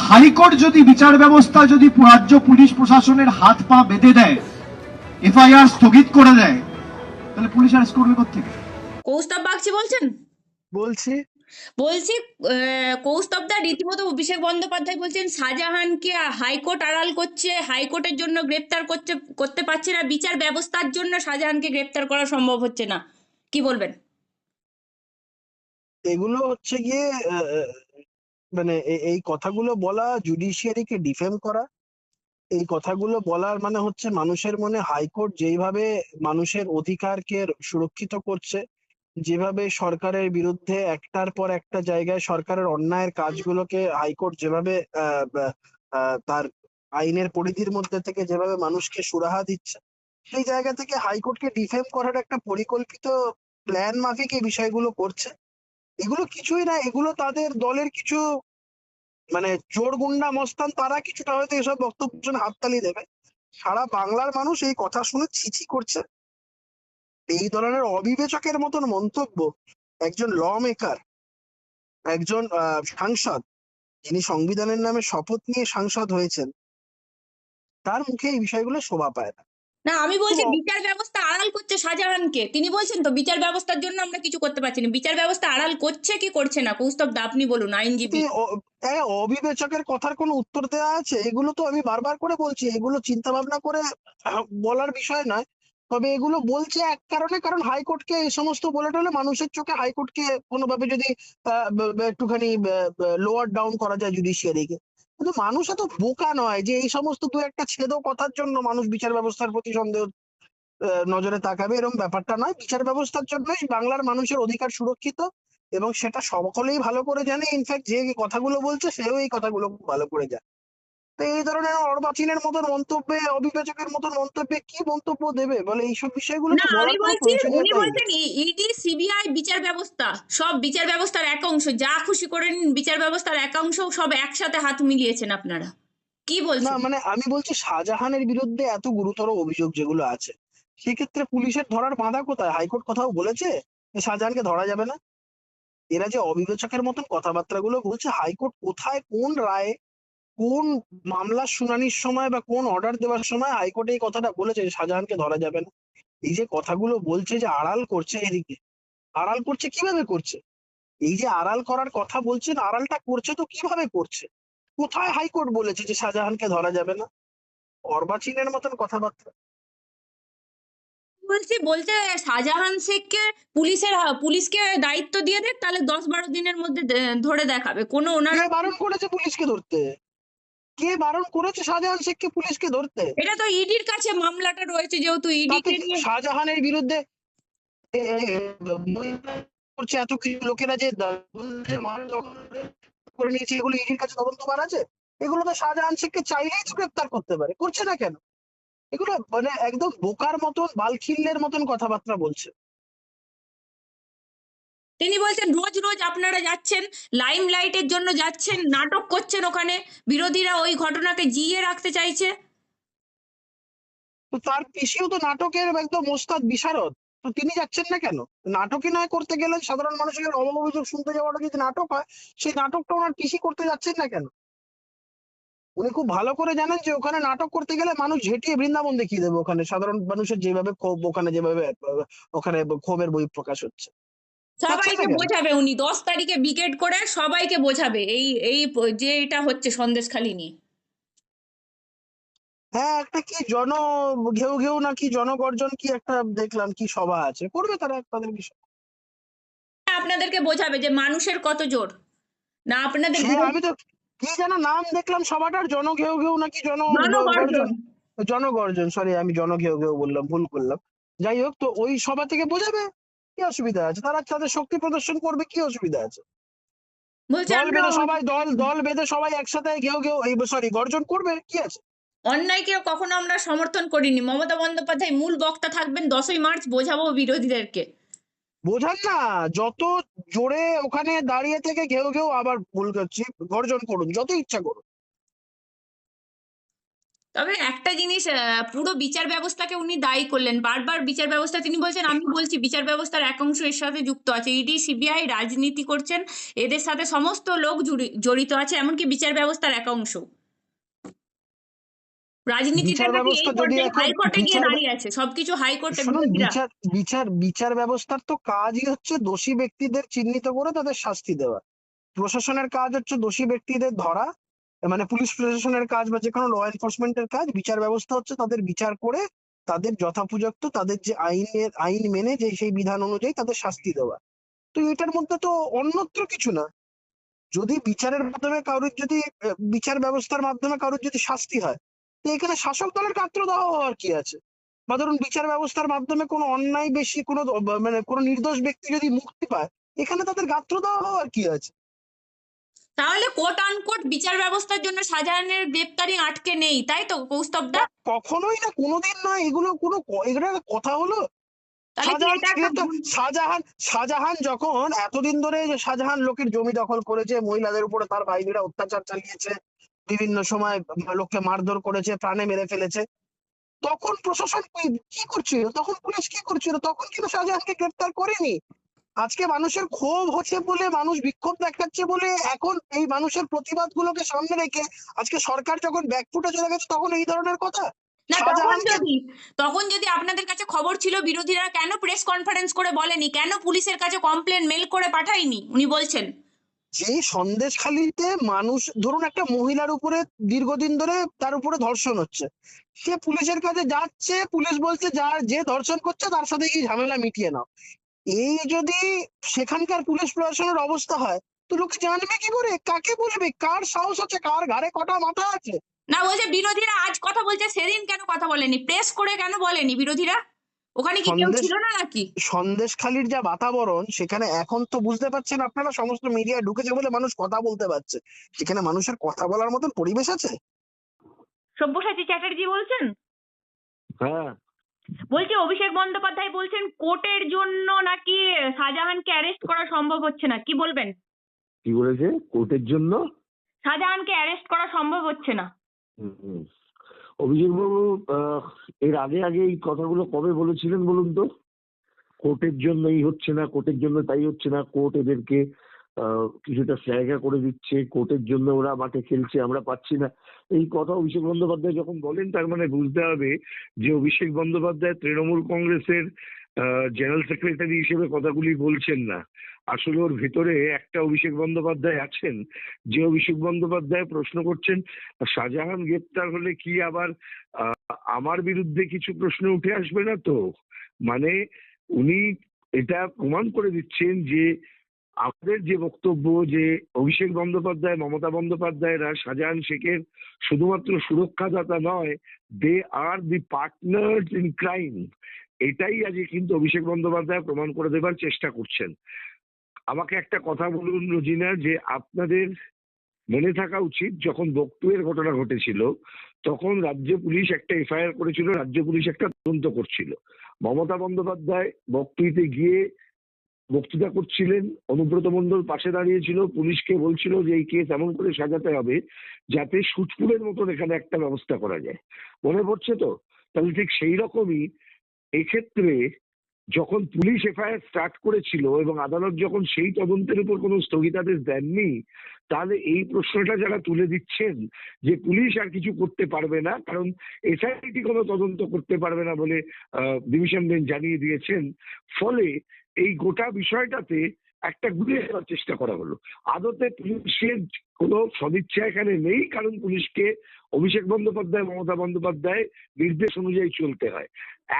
High court যদি বিচার ব্যবস্থা যদি রাজ্য পুলিশ প্রশাসনের হাত পা বেঁধে দেয় এফআইআর স্থগিত করে দেয় তাহলে পুলিশ অ্যারেস্ট করবে কোথেকে কৌস্তব বাগচি বলছেন? বলছি। বলছি আহ, কৌস্তবদা রীতিমতো অভিষেক বন্দ্যোপাধ্যায় বলছেন শাহজাহানকে হাইকোর্ট আড়াল করছে হাইকোর্টের জন্য গ্রেপ্তার করছে করতে পারছে না বিচার ব্যবস্থার জন্য শাহজাহানকে গ্রেপ্তার করা সম্ভব হচ্ছে না। কি বলবেন? এগুলো হচ্ছে গিয়ে মানে এই কথাগুলো বলা জুডিশিয়ারিকে ডিফেম করা, এই কথাগুলো বলার মানে হচ্ছে মানুষের মনে হাইকোর্ট যেইভাবে মানুষের অধিকারকে সুরক্ষিত করছে, যেভাবে সরকারের বিরুদ্ধে একটার পর একটা জায়গায় সরকারের অন্যায়ের কাজগুলোকে হাইকোর্ট যেভাবে তার আইনের পরিধির মধ্যে থেকে যেভাবে মানুষকে সুরাহা দিচ্ছে, সেই জায়গা থেকে হাইকোর্টকে ডিফেম করার একটা পরিকল্পিত প্ল্যান মাফিক এই বিষয়গুলো করছে। এগুলো কিছুই না, এগুলো তাদের দলের কিছু মানে চোর গুন্ডা মস্তান, তারা কিছুটা হয়তো এসব বক্তব্য শুনে হাততালি দেবে। সারা বাংলার মানুষ এই কথা শুনে ছিছি করছে। এই ধরনের অবিবেচকের মতন মন্তব্য একজন ল মেকার একজন সাংসদ, যিনি সংবিধানের নামে শপথ নিয়ে সাংসদ হয়েছেন, তার মুখে এই বিষয়গুলো শোভা পায় না। না আমি বলছি বিচার ব্যবস্থা আড়াল করছে শাহজাহানকে। তিনি বলছেন তো বিচার ব্যবস্থার জন্য আমরা কিছু করতে পারছি না। বিচার ব্যবস্থা আড়াল করছে কি করছে না? কৌস্তবদা আপনি বলুন আইনজীবী। অ- অবিবেচকের কথার কোনো উত্তর দেওয়া আছে? এগুলো তো আমি বারবার করে বলছি এগুলো চিন্তা ভাবনা করে বলার বিষয় নয়। তবে এগুলো বলছে এক কারণে কারণ হাইকোর্টকে এই সমস্ত বলে টলে মানুষের চোখে হাইকোর্টকে কোনোভাবে যদি একটুখানি লোয়ার ডাউন করা যায় জুডিশিয়ারিকে কিন্তু মানুষ এত বোকা নয় যে এই সমস্ত দু একটা ছেদ কথার জন্য মানুষ বিচার ব্যবস্থার প্রতি সন্দেহ নজরে তাকাবে এরকম ব্যাপারটা নয়। বিচার ব্যবস্থার জন্যই বাংলার মানুষের অধিকার সুরক্ষিত এবং সেটা সকলেই ভালো করে জানে। ইনফ্যাক্ট যে কথাগুলো বলছে, সেও এই কথাগুলো ভালো করে জানে। তো এই ধরনের অর্বাচীনের মতন মন্তব্যে অবিবেচকের মতন মন্তব্যে কি মন্তব্য দেবে? বলে এইসব বিষয়গুলো না আমি বলছি উনি বলছেন ইডি সিবিআই বিচার ব্যবস্থা সব বিচার ব্যবস্থার এক অংশ যা খুশি করেন বিচার ব্যবস্থার এক অংশ সব একসাথে হাত মিলিয়েছেন আপনারা। কি বলছেন? না মানে আমি বলছি শাহজাহানের বিরুদ্ধে এত গুরুতর অভিযোগ যেগুলো আছে সেক্ষেত্রে পুলিশের ধরার বাঁধা কোথায়? হাইকোর্ট কোথাও বলেছে যে শাহজাহানকে ধরা যাবে না। এরা যে অবিবেচকের মতন কথাবার্তাগুলো বলছে হাইকোর্ট কোথায় কোন রায়ে কোন মামলার শুনানির সময় বা কোন অর্ডার দেওয়ার সময় হাইকোর্ট এই কথাটা বলেছে শাহজাহানকে ধরা যাবে না? এই যে কথাগুলো বলছে যে আড়াল করছে এদিকে আড়াল করছে কীভাবে করছে? এই যে আড়াল করার কথা বলছেন আড়ালটা করছে তো কীভাবে করছে? কোথায় হাইকোর্ট বলেছে যে শাহজাহানকে ধরা যাবে না? অর্বাচীনের মতন কথাবার্তা। বলছি বলতে শাহজাহান শেখকে পুলিশের পুলিশকে দায়িত্ব দিয়ে দেখ তাহলে দশ বারো দিনের মধ্যে ধরে দেখাবে। কোনো ওনার বারণ করেছে পুলিশকে ধরতে। কে বারণ করেছে শাহজাহান শেখকে পুলিশকে ধরতে? এটা তো ইডির কাছে মামলাটা রয়েছে যেহেতু ইডি শাহজাহানের বিরুদ্ধে করছে এত কিছু লোকেরা যে করে নিয়েছে এগুলো ইডির কাছে তদন্তবার আছে? এগুলো তো শাহজাহান শেখকে চাইলেই তো গ্রেপ্তার করতে পারে করছে না কেন? এগুলো মানে একদম বোকার মতন বালখিল্যের মতন কথাবার্তা বলছে। তিনি বলছেন, রোজ রোজ আপনারা যাচ্ছেন লাইম লাইটের জন্য যাচ্ছেন, নাটক করছেন ওখানে, বিরোধীরা ওই ঘটনাকে জিইয়ে রাখতে চাইছে। তো তার পিসিও তো নাটকের একদম ওস্তাদ বিশারদ। তো তিনি যাচ্ছেন না কেন? নাটকই নয়, করতে গেলে সাধারণ মানুষের অভিযোগ শুনতে যাওয়াটা যদি নাটক হয়, সেই নাটকটা ওনার পিসি করতে যাচ্ছেন না কেন? উনি খুব ভালো করে জানেন যে ওখানে নাটক করতে গেলে মানুষ ঝেঁটিয়ে বৃন্দাবন দেখিয়ে দেবে ওখানে। সাধারণ মানুষের যেভাবে ক্ষোভ, ওখানে যেভাবে, ওখানে ক্ষোভের বই প্রকাশ হচ্ছে। সবাইকে বোঝাবে উনি দশ তারিখে বিকেট করে সবাইকে বোঝাবে এই এই যে এটা হচ্ছে সন্দেশখালি নিয়ে। হ্যাঁ একটা কি জন ঘেউ ঘেউ নাকি জনগর্জন কি একটা দেখলাম কি সভা আছে করবে তারা তাদের বিষয়। আপনাদেরকে বোঝাবে যে মানুষের কত জোর। না আপনাদের আমি তো কি যেন নাম দেখলাম সভাটার জন ঘেউ ঘেউ নাকি জন জনগর্জন। জনগর্জন সরি আমি জন ঘেউ ঘেউ বললাম ভুল করলাম। যাই হোক তো ওই সভা থেকে বোঝাবে। কি অসুবিধা আছে? তারা তাদের শক্তি প্রদর্শন করবে কি অসুবিধা আছে? দল বেঁধে সবাই দল দল বেঁধে সবাই একসাথে ঘেউ ঘেউ এই সরি গর্জন করবে? কি আছে? অন্যায়কে কখনো আমরা সমর্থন করিনি। মমতা বন্দ্যোপাধ্যায় মূল বক্তা থাকবেন দশই মার্চ বোঝাবো বিরোধীদেরকে। বোঝান না যত জোরে ওখানে দাঁড়িয়ে থেকে ঘেউ ঘেউ আবার ভুল করছি গর্জন করুন যত ইচ্ছা করুন। তবে একটা জিনিস পুরো বিচার ব্যবস্থাকে উনি দায়ী করলেন। বারবার বিচার ব্যবস্থা তিনি বলছেন আমি বলছি বিচার ব্যবস্থার এক অংশ এর সাথে যুক্ত আছে। ইডি সিবিআই রাজনীতি করছেন এদের সাথে সমস্ত লোক জড়িত আছে এমনকি বিচার ব্যবস্থার এক অংশ। বিচার বিচার ব্যবস্থার তো কাজই হচ্ছে দোষী ব্যক্তিদের চিহ্নিত করে তাদের শাস্তি দেওয়া। প্রশাসনের কাজ হচ্ছে দোষী ব্যক্তিদের ধরা মানে পুলিশ প্রশাসনের কাজ বা যে কোনো ল এনফোর্সমেন্টের কাজ, বিচার ব্যবস্থা হচ্ছে তাদের বিচার করে তাদের যথাপূজক্ত তাদের যে আইনের, আইন মেনে যে সেই বিধান অনুযায়ী তাদের শাস্তি দেওয়া। তো এটার মধ্যে তো অন্যত্র কিছু না। যদি বিচারের মাধ্যমে কারোর যদি বিচার ব্যবস্থার মাধ্যমে কারোর যদি শাস্তি হয়, তো এখানে শাসক দলের গাত্র দেওয়া হওয়ার কি আছে? বা ধরুন বিচার ব্যবস্থার মাধ্যমে কোনো অন্যায় বেশি, কোনো মানে কোনো নির্দোষ ব্যক্তি যদি মুক্তি পায়, এখানে তাদের গাত্র দেওয়া হওয়ার কি আছে? তাহলে কোট আনকোট বিচার ব্যবস্থার জন্য শাহজাহানের গ্রেপ্তারি আটকে নেই তাই তো কৌস্তবদা? কখনোই না কোনোদিন না এগুলো কোনো এগুলো কথা হলো। শাহজাহান শাহজাহান যখন এতদিন ধরে শাহজাহান লোকের জমি দখল করেছে মহিলাদের উপরে তার বাইরেরা অত্যাচার চালিয়েছে বিভিন্ন সময় লোককে মারধর করেছে প্রাণে মেরে ফেলেছে তখন প্রশাসন কি করছিল? তখন পুলিশ কি করছিল? তখন কিন্তু শাহজাহানকে গ্রেপ্তার করেনি। আজকে মানুষের ক্ষোভ হচ্ছে বলে মানুষ বিক্ষোভ দেখাচ্ছে বলে এখন এই মানুষের প্রতিবাদ গুলোকে সামনে রেখে আজকে সরকার যখন ব্যাকফুটে চলে গেছে তখন এই ধরনের কথা? না তখন যদি তখন যদি আপনাদের কাছে খবর ছিল বিরোধীরা কেন প্রেস কনফারেন্স করে বলেনি? কেন পুলিশের কাছে কমপ্লেন মেল করে পাঠায়নি? উনি বলছেন। যে সন্দেশখালিতে মানুষ ধরুন একটা মহিলার উপরে দীর্ঘদিন ধরে তার উপরে ধর্ষণ হচ্ছে সে পুলিশের কাছে যাচ্ছে পুলিশ বলছে যার যে ধর্ষণ করছে তার সাথে এই ঝামেলা মিটিয়ে নাও। এই যদি সেখানকার পুলিশ প্রশাসনের অবস্থা হয় তো লোক জানবে কি করে? কাকে বলবে? কার সাহস আছে? কার ঘাড়ে কটা মাথা আছে? না বলছে বিরোধীরা আজ কথা বলছে সেদিন কেন কথা বলেনি? প্রেস করে কেন বলেনি বিরোধীরা? ওখানে কি কেউ ছিল না নাকি? সন্দেশখালির যা বাতাবরণ সেখানে এখন তো বুঝতে পারছেন আপনারা সমস্ত মিডিয়ায় ঢুকেছে বলে মানুষ কথা বলতে পারছে। সেখানে মানুষের কথা বলার মতন পরিবেশ আছে? সব্যসাচী চ্যাটার্জি বলছেন? হ্যাঁ। বলছি অভিষেক বন্দ্যোপাধ্যায় বলছেন কোর্টের জন্য নাকি শাহজাহানকে অ্যারেস্ট করা সম্ভব হচ্ছে না? কি বলবেন? কি বলেছে? কোর্টের জন্য? শাহজাহানকে অ্যারেস্ট করা সম্ভব হচ্ছে না। হুম, হুম। অভিষেকবাবু আহ, এর আগে আগে এই কথাগুলো কবে বলেছিলেন বলুন তো? কোর্টের জন্য এই হচ্ছে না কোর্টের জন্য তাই হচ্ছে না কোর্ট এদেরকে কিছুটা জায়গা করে দিচ্ছে, কোর্টের জন্য ওরা মাঠে খেলছে, আমরা পাচ্ছি না। এই কথা অভিষেক বন্দ্যোপাধ্যায় যখন বলেন, তার মানে বুঝতে হবে যে অভিষেক বন্দ্যোপাধ্যায় তৃণমূল কংগ্রেসের জেনারেল সেক্রেটারি হিসেবে কথাগুলি বলছেন না। আসলে ওর ভেতরে একটা অভিষেক বন্দ্যোপাধ্যায় আছেন। যে অভিষেক বন্দ্যোপাধ্যায় প্রশ্ন করছেন, শাহজাহান গ্রেপ্তার হলে কি আবার আমার বিরুদ্ধে কিছু প্রশ্ন উঠে আসবে না তো? মানে উনি এটা প্রমাণ করে দিচ্ছেন যে আমাদের যে বক্তব্য যে অভিষেক বন্দ্যোপাধ্যায়, মমতা বন্দ্যোপাধ্যায়রা শাহজাহান শেখের শুধুমাত্র সুরক্ষাদাতা নয় they are the partners in crime এটাই আজকে কিন্তু অভিষেক বন্দ্যোপাধ্যায় প্রমাণ করে দেবার চেষ্টা করছেন। আমাকে একটা কথা বলুন, রোজিনা, যে আপনাদের মনে থাকা উচিত, যখন বকটুয়ের ঘটনা ঘটেছিল, তখন রাজ্য পুলিশ একটা এফআইআর করেছিল, রাজ্য পুলিশ একটা তদন্ত করছিল। মমতা বন্দ্যোপাধ্যায় বকটুইতে গিয়ে বক্তৃতা করছিলেন, অনুব্রত মন্ডল পাশে দাঁড়িয়েছিল, পুলিশকে বলছিল যে এই কেস এমন করে সাজাতে হবে যাতে সুটপুরের মতন এখানে একটা ব্যবস্থা করা যায়। মনে পড়ছে তো? তাহলে ঠিক সেই রকমই এক্ষেত্রে যখন পুলিশ এফআইআর স্টার্ট করেছিল এবং আদালত যখন সেই তদন্তের উপর কোনো স্থগিতাদেশ দেননি, তাহলে এই প্রশ্নটা যারা তুলে দিচ্ছেন যে পুলিশ আর কিছু করতে পারবে না, কারণ এসআইটি কোনো তদন্ত করতে পারবে না বলে ডিভিশন বেঞ্চ জানিয়ে দিয়েছেন, ফলে এই গোটা বিষয়টাতে একটা ঘুরিয়ে দেওয়ার চেষ্টা করা হলো। আদতে পুলিশের কোনো সদিচ্ছা এখানে নেই কারণ পুলিশকে অভিষেক বন্দ্যোপাধ্যায় মমতা বন্দ্যোপাধ্যায় নির্দেশ অনুযায়ী চলতে হয়।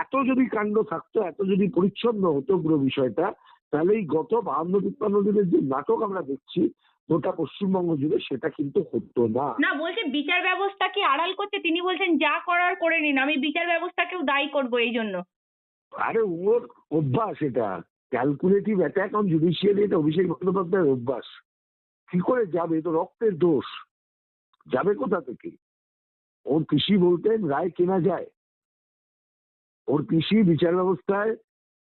এত যদি কাণ্ড থাকতো এত যদি পরিচ্ছন্ন হতো পুরো বিষয়টা তাহলে এই গত বাহান্ন তিপ্পান্ন দিনের যে নাটক আমরা দেখছি গোটা পশ্চিমবঙ্গ জুড়ে সেটা কিন্তু হতো না। না বলছে বিচার ব্যবস্থা কি আড়াল করছে তিনি বলছেন যা করার করে নিন আমি বিচার ব্যবস্থাকেও দায়ী করব এই জন্য। আরে ওর অভ্যাস এটা। ক্যালকুলেটিভ অ্যাটাক অন জুডিশিয়ারি এটা অভিষেক বন্দ্যোপাধ্যায়ের অভ্যাস। কি করে যাবে? তো রক্তের দোষ। যাবে কোথা থেকে? ওর পিসি বলতেন, রায় কেনা যায়। ওর পিসি বিচার ব্যবস্থায়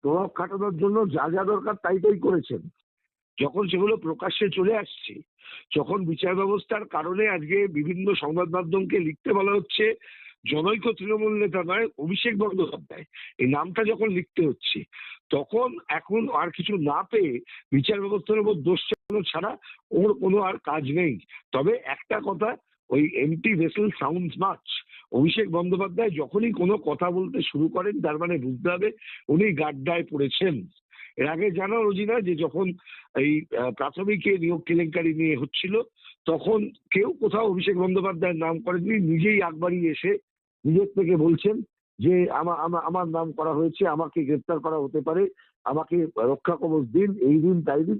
প্রভাব খাটানোর জন্য যা যা দরকার তাই তাই করেছেন। যখন সেগুলো প্রকাশ্যে চলে আসছে, যখন বিচার ব্যবস্থার কারণে আজকে বিভিন্ন সংবাদ মাধ্যমকে লিখতে বলা হচ্ছে জনৈক তৃণমূল নেতা নয়, অভিষেক বন্দ্যোপাধ্যায়। এই নামটা যখন লিখতে হচ্ছে, তখন এখন আর কিছু না পেয়ে বিচার ব্যবস্থার উপর দোষ চাপানো ছাড়া ওর কোনো আর কাজ নেই। তবে একটা কথা, ওই এমটি ভেসেল সাউন্ড মাছ অভিষেক বন্দ্যোপাধ্যায় যখনই কোনো কথা বলতে শুরু করেন, তার মানে বুঝতে হবে উনি গাড্ডায় পড়েছেন। এর আগে জানো রোজিনা, যে যখন এই প্রাথমিকে নিয়োগ কেলেঙ্কারি নিয়ে হচ্ছিল, তখন কেউ কোথাও অভিষেক বন্দ্যোপাধ্যায়ের নাম করেননি, নিজেই আকবারি এসে নিজের থেকে বলছেন যে আমার নাম করা হয়েছে আমাকে গ্রেপ্তার করা হতে পারে আমাকে রক্ষা কবচ দিন এই দিন তাই দিন।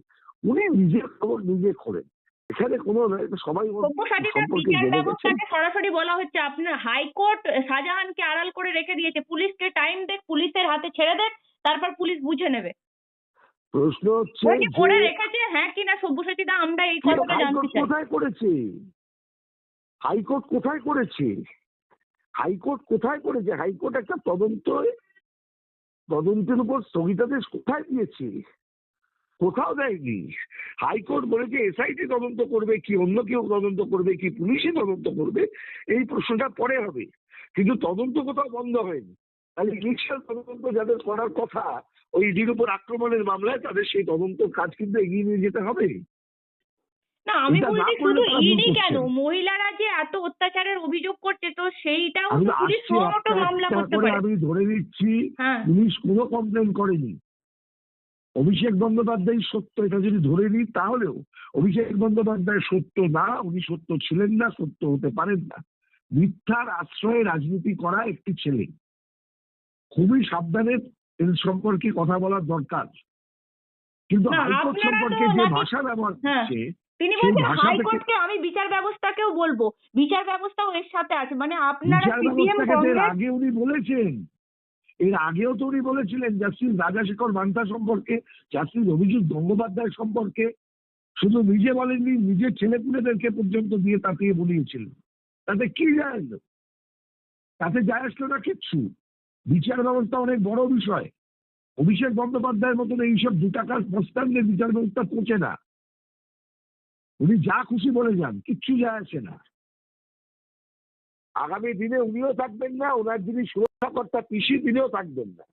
উনি নিজের খবর নিজে খোলেন। এখানে কোনো সবাই সরাসরি বলা হচ্ছে আপনার হাইকোর্ট শাহজাহানকে আড়াল করে রেখে দিয়েছে। পুলিশকে টাইম দেখ পুলিশের হাতে ছেড়ে দেখ তারপর পুলিশ বুঝে নেবে। প্রশ্ন হচ্ছে করে রেখেছে হ্যাঁ কিনা সব্যসাচী দা আমরা এই কথাটা জানতে চাই। কোথায় করেছে? হাইকোর্ট কোথায় করেছে? হাইকোর্ট কোথায় করেছে? হাইকোর্ট একটা তদন্ত তদন্তের উপর স্থগিতাদেশ কোথায় দিয়েছে? কোথাও দেয়নি। হাইকোর্ট বলেছে, এসআইটি তদন্ত করবে কি, অন্য কেউ তদন্ত করবে কি, পুলিশই তদন্ত করবে? এই প্রশ্নটা পরে হবে। কিন্তু তদন্ত কোথাও বন্ধ হয়নি। তাহলে ইনিশিয়াল তদন্ত যাদের করার কথা, ওই ইডির উপর আক্রমণের মামলায় তাদের সেই তদন্ত কাজ কিন্তু এগিয়ে নিয়ে যেতে হবে। না আমি বলছি শুধু ইডি কেন? মহিলারা যে এত অত্যাচারের অভিযোগ করছে তো সেইটাও তো পুলিশ সুমোটো মামলা করতে পারে। আমি ধরে নিচ্ছি হ্যাঁ। পুলিশ কোনো কমপ্লেন করেনি। অভিষেক বন্দ্যোপাধ্যায় সত্য এটা যদি ধরে নিই তাহলেও অভিষেক বন্দ্যোপাধ্যায় সত্য না উনি সত্য ছিলেন না সত্য হতে পারেন না। মিথ্যার আশ্রয়ে রাজনীতি করা একটি ছেলে। খুবই সাবধানে এর সম্পর্কে কথা বলার দরকার। কিন্তু হাইকোর্ট সম্পর্কে যে ভাষা ব্যবহার হ্যাঁ। করছে তিনি বলছেন হাইকোর্টকে আমি বিচার ব্যবস্থাকেও বলব। বিচার ব্যবস্থাও এর সাথে আছে মানে আপনারা সিপিএম কংগ্রেস আগে উনি বলেছেন। এর আগেও তো উনি বলেছিলেন জাস্টিস রাজাশেখর মান্তা সম্পর্কে জাস্টিস অভিজিৎ গঙ্গোপাধ্যায় সম্পর্কে। শুধু নিজে বলেননি নিজের ছেলেপুলেদেরকে পর্যন্ত দিয়ে তাতিয়ে বলিয়েছিলেন তাতে কি যায়? আসলো? তাতে যায় আসলো না কিচ্ছু। বিচার ব্যবস্থা অনেক বড় বিষয়। অভিষেক বন্দ্যোপাধ্যায়ের মতন এইসব দু টাকার প্রস্তাবে বিচার ব্যবস্থা পৌঁছে না। উনি যা খুশি বলে যান কিচ্ছু যায় আসে না। আগামী দিনে উনিও থাকবেন না ওনার যিনি সুরক্ষাকর্তা পিসি তিনিও থাকবেন না।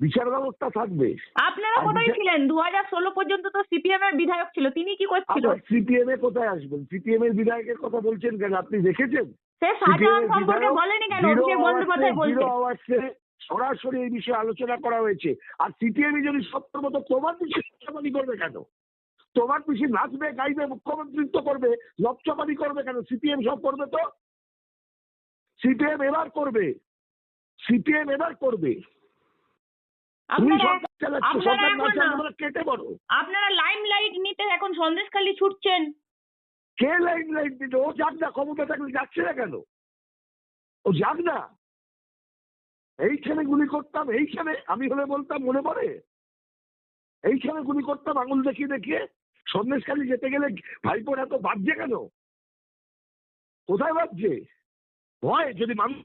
বিচার ব্যবস্থা থাকবে। আপনারা কোথায় ছিলেন? দু হাজার ষোলো পর্যন্ত তো সিপিএম এর বিধায়ক ছিল তিনি কি করছিল? সিপিএম এ কোথায় আসবেন? সিপিএম এর বিধায়কের কথা বলছেন কেন? আপনি দেখেছেন? সে শাহজাহান সম্পর্কে বলেনি কেন? অভিষেক বন্দ্যোপাধ্যায় বলছে। সরাসরি এই বিষয়ে আলোচনা করা হয়েছে। আর সিপিএম যদি সত্তর মতো প্রমাণ লপচপানি করবে কেন? তোমার পিছিয়ে নাচবে গাইবে মুখ্যমন্ত্রিত্ব করবে লপচপানি করবে কেন? সিপিএম সব করবে তো? সিপিএম এবার করবে। সিপিএম এবার করবে। আপনারা লাইম লাইট নিতে এখন সন্দেশখালি ছুটছেন। কে লাইন লাইন দিতে ও যাক না ক্ষমতা থাকলে যাচ্ছে না কেন? ও যাক না। এইখানে গুলি করতাম এইখানে আমি হলে বলতাম মনে পড়ে? এইখানে গুলি করতাম আঙুল দেখিয়ে দেখিয়ে? সন্দেশখালি যেতে গেলে ভাইপোর এত বাজছে কেন? কোথায় বাজছে ভয় যদি মানুষ